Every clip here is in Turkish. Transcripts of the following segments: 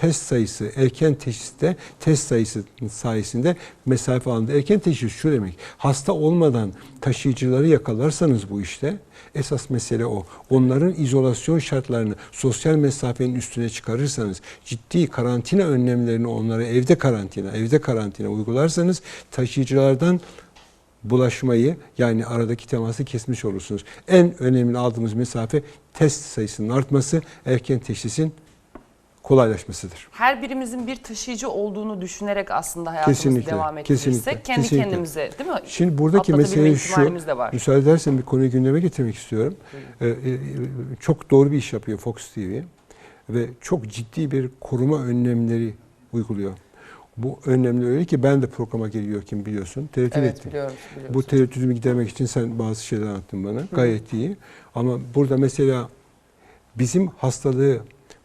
test sayısı, erken teşhiste test sayısı sayesinde mesafe alındı. Erken teşhis şu demek. Hasta olmadan taşıyıcıları yakalarsanız bu işte esas mesele o. Onların izolasyon şartlarını sosyal mesafenin üstüne çıkarırsanız, ciddi karantina önlemlerini onlara evde karantina, evde karantina uygularsanız taşıyıcılardan bulaşmayı yani aradaki teması kesmiş olursunuz. En önemli aldığımız mesafe test sayısının artması, erken teşhisin kolaylaşmasıdır. Her birimizin bir taşıyıcı olduğunu düşünerek aslında hayatımızı Kesinlikle, devam ettirirsek kesinlikle, kendi kesinlikle. kendimize değil mi? Şimdi buradaki mesele şu, müsaade edersen bir konuyu gündeme getirmek istiyorum. Ee, e, çok doğru bir iş yapıyor Fox TV ve çok ciddi bir koruma önlemleri uyguluyor. Bu önlemler öyle ki ben de programa geliyorken biliyorsun tereddüt Evet ettim. biliyorum. biliyorum. Bu tereddütümü gidermek için sen bazı şeyler anlattın bana. Gayet iyi. Ama burada mesela bizim hastalığı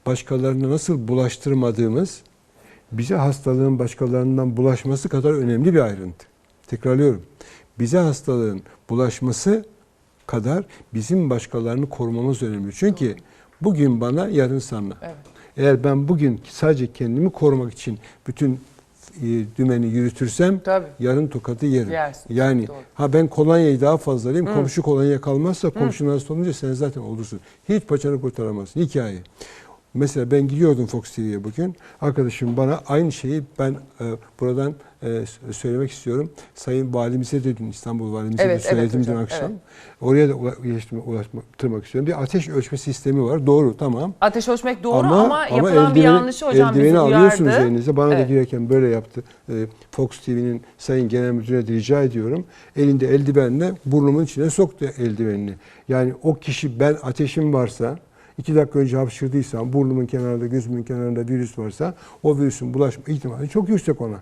başkalarına nasıl bulaştırmadığımız bize hastalığın başkalarından bulaşması kadar önemli bir ayrıntı. Tekrarlıyorum. Bize hastalığın bulaşması kadar bizim başkalarını korumamız önemli. Çünkü bugün bana yarın sana. Evet. Eğer ben bugün sadece kendimi korumak için bütün e, dümeni yürütürsem Tabii. yarın tokadı yerim. Yersin. Yani Doğru. ha ben kolonyayı daha fazla alayım. Hı. Komşu kolonya kalmazsa komşunun hasta olunca sen zaten olursun. Hiç paçanı kurtaramazsın. Hikaye. Mesela ben gidiyordum Fox TV'ye bugün. Arkadaşım bana aynı şeyi ben e, buradan e, söylemek istiyorum. Sayın Valimize de dün İstanbul Valimize Evet, de söyledim evet dün hocam, akşam. evet. Oraya da ula- ulaştırma- ulaştırmak istiyorum. Bir ateş ölçme sistemi var. Doğru tamam. Ateş ölçmek doğru ama, yapılan bir eldiveni- yanlışı hocam bizi eldiveni uyardı. alıyorsunuz elinize. Bana Evet. da girerken böyle yaptı. Ee, Fox TV'nin sayın genel müdürüne de rica ediyorum. Elinde eldivenle burnumun içine soktu eldivenini. Yani o kişi ben ateşim varsa iki dakika önce hapşırdıysam burnumun kenarında gözümün kenarında virüs varsa o virüsün bulaşma ihtimali çok yüksek ona.